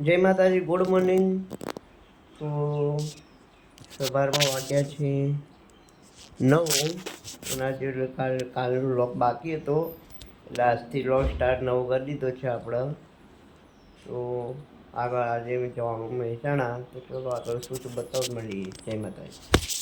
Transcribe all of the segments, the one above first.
જય માતાજી, good morning. તો સવારમાં વાગ્યા છે નવ. અને આજે કાલ, કાલનો લોક બાકી હતો. એટલે આજથી લોક સ્ટાર્ટ નવો કરી દીધો છે આપણે. તો આગળ આજે જવાનું મહેસાણા તો ચલો આગળ શું શું બતાવ મળીએ. જય માતાજી.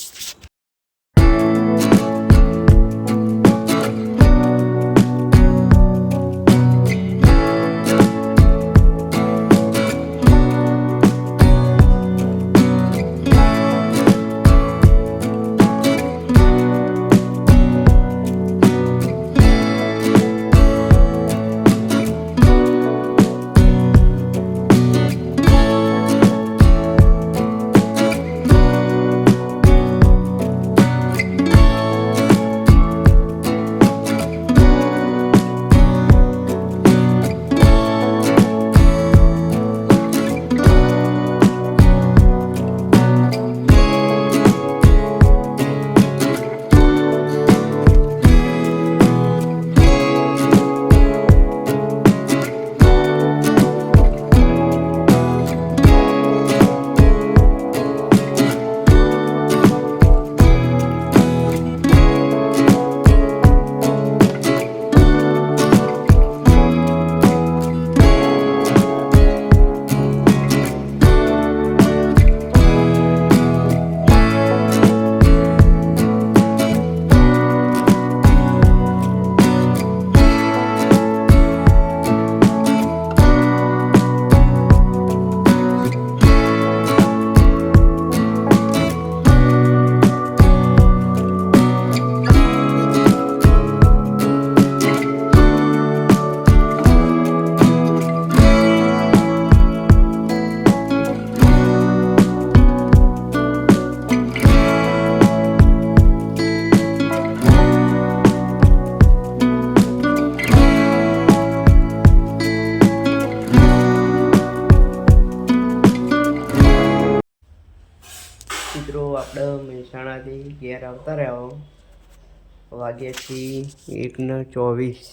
આપણે મહેસાણાથી ઘેર આવતા રહ્યા વાગ્યાથી એકને ચોવીસ.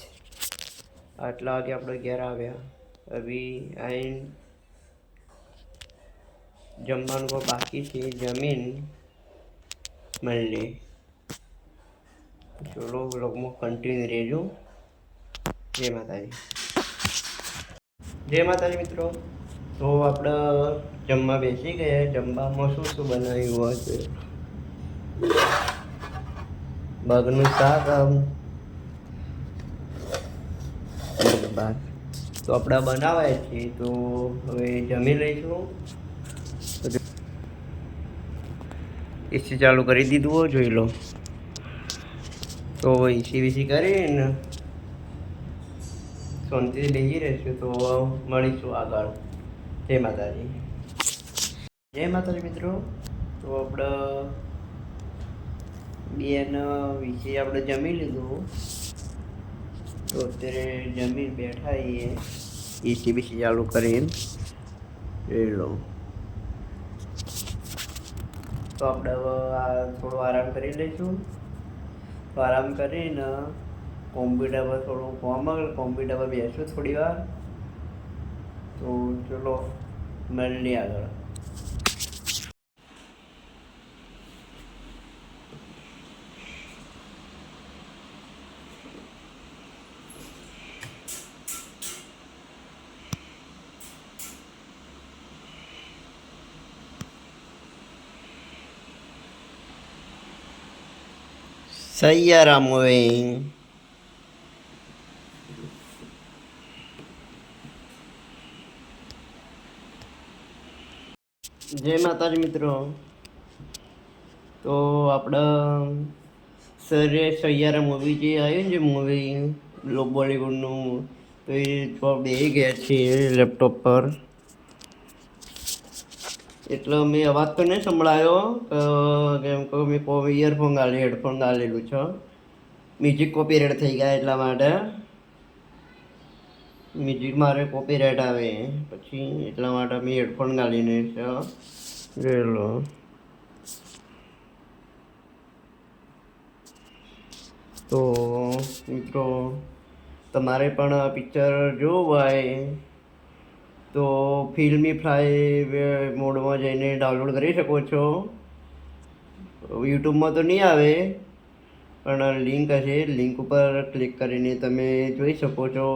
આટલા વાગે આપણે ઘેર આવ્યા. હવે આઈન જમવાનું પણ બાકી છે, જમીન મળીએ ચલો વ્લોગમાં કન્ટિન્યુ રહેજો. જય માતાજી. જય માતાજી મિત્રો. તો આપણે જમવા બેસી ગયા, જમવામાં શું શું બનાવ્યું હશે? બગનું શાક આમ. તો આપણે બનાવાય છે, તો હવે જમી લઈશું. એસી ચાલુ કરી દીધું હોય જોઈ લો. તો એસી બીસી કરીને શાંતિથી બેસી રહેશું, તો મળીશું આગળ. જય માતાજી. જય માતાજી મિત્રો. તો આપણે બેન વિશે આપણે જમી લીધું. તો અત્યારે જમીન બેઠા એ એસી બીસી ચાલુ કરીને. જોઈ લો તો આપણે આ થોડો આરામ કરી લઈશું. તો આરામ કરીને કોમ્પ્યુટર પર થોડું કોમ, કોમ્પ્યુટર પર બેસું થોડી વાર. તો ચલો મળીએ આગળ સૈયારામ હવે જય માતાજી મિત્રો. તો આપણે સરે સૈયારા મૂવી જે આવ્યું જે મૂવી બોલિવૂડનું તો એ તો બે ગયા છીએ લેપટોપ પર. એટલે મેં અવાજ તો નહીં સંભળાયો કેમ કે મેં કો ઇયરફોન ગાલી હેડફોન ગાલેલું છે. મ્યુઝિક કોપીરાઇટ થઈ ગયા એટલા માટે. મ્યુઝિક મારે કોપીરાઇટ આવે. પછી એટલા માટે મેં હેડફોન ગાલીને છે તો, મિત્રો, તમારે પણ પિક્ચર જોવું હોય તો, ફિલ્મી ફ્લાય મોડમાં જઈને ડાઉનલોડ કરી શકો છો. યુટ્યુબમાં તો નહીં આવે, પણ લિંક હશે. લિંક ઉપર ક્લિક કરીને તમે જોઈ શકો છો.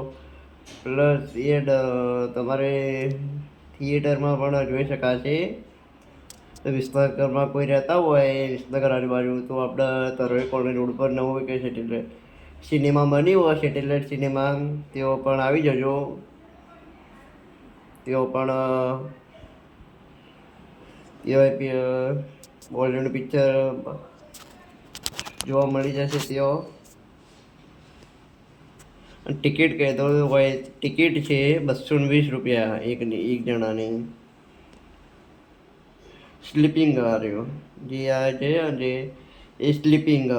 પ્લસ એડ તમારે થિયેટરમાં પણ જોઈ શકાશે. તો વિસનગરમાં કોઈ રહેતા હોય વિસનગર આજુબાજુ તો આપણે તરોઈ કોલોની રોડ પર નવું કે સેટેલાઇટ સિનેમા બન્યું હોય સેટેલાઇટ સિનેમા તેઓ પણ આવી જજો. તેઓ પણ, તેઓ બોલિવૂડ પિક્ચર જોવા મળી જશે તેઓ. ટિકિટ કહેતો હોય, ટિકિટ છે બસો ને વીસ રૂપિયા એકની એક જણાની. સ્લીપિંગ રહ્યો જે આ છે જે એ સ્લીપિંગ,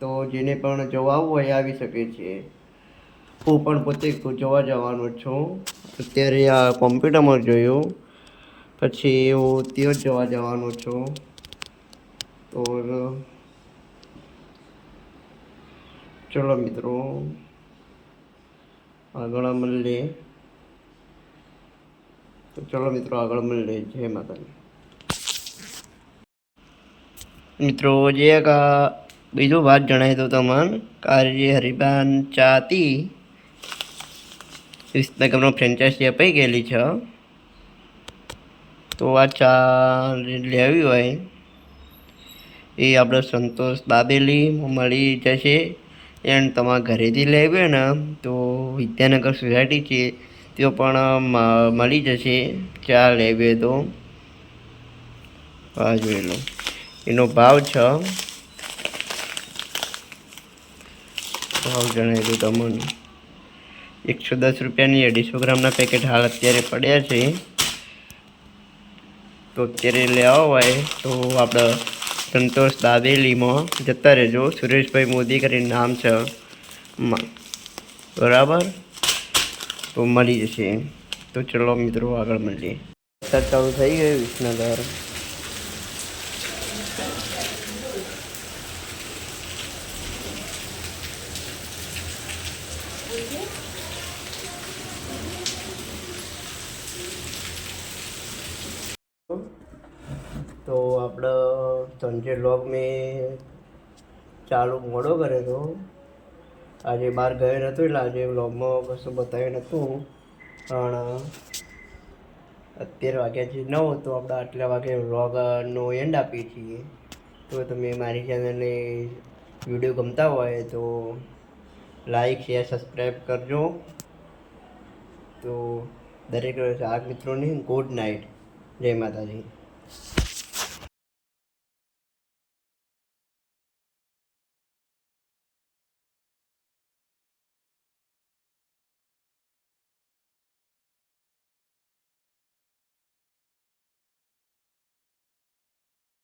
તો જેને પણ જોવા હોય આવી શકે છે. હું પણ પોતે જોવા જવાનો છું. અત્યારે આ કોમ્પ્યુટરમાં જોયું, પછી હું ત્યાં જ જોવા જવાનો છું. તો ચલો મિત્રો. આગળ મળીએ તો ચલો મિત્રો આગળ મળીએ જય માતાજી. મિત્રો, જે બીજું વાત જણાવી દઉં તમને. કાલે જે હરિબાન ચા હતી વિસનગરમાં ફ્રેન્ચાઇઝી અપાઈ ગયેલી છે. તો આ ચા લેવી હોય. એ આપણે સંતોષ દાબેલી મળી જશે. એન્ડ તમારા ઘરેથી લેવી ને, તો વિદ્યાનગર સોસાયટી છે તેઓ પણ મળી જશે. ચા લેવી તો. આ જોઈ લો. એનો ભાવ છે. ભાવ જણાવી દઉં તમને. એકસો દસ રૂપિયાની અઢીસો ગ્રામના પેકેટ હાલ અત્યારે પડ્યા છે. તો અત્યારે લેવા હોય તો આપણે સંતોષ દાબેલીમાં જતા રહેજો. સુરેશભાઈ મોદી કરીને નામ છે. બરાબર? તો મળી જશે. તો ચલો મિત્રો આગળ મળીએ. વરસાદ ચાલુ થઈ ગયો વિસનગર. તો આપણે સંજે લોગ મેં ચાલુ મોડો કર્યો હતો. આજે બહાર ગયો નહોતો એટલે આજે વ્લોગમાં કશું બતાવ્યું નહોતું પણ અત્યારે વાગ્યા છે નવ, તો આપણે આટલા વાગે વ્લોગનો એન્ડ આપીએ છીએ. તો તમે મારી ચેનલને વીડિયો ગમતા હોય તો લાઈક શેર સબસ્ક્રાઈબ કરજો. તો દરેક આગ મિત્રોને ગુડ નાઇટ જય માતાજી.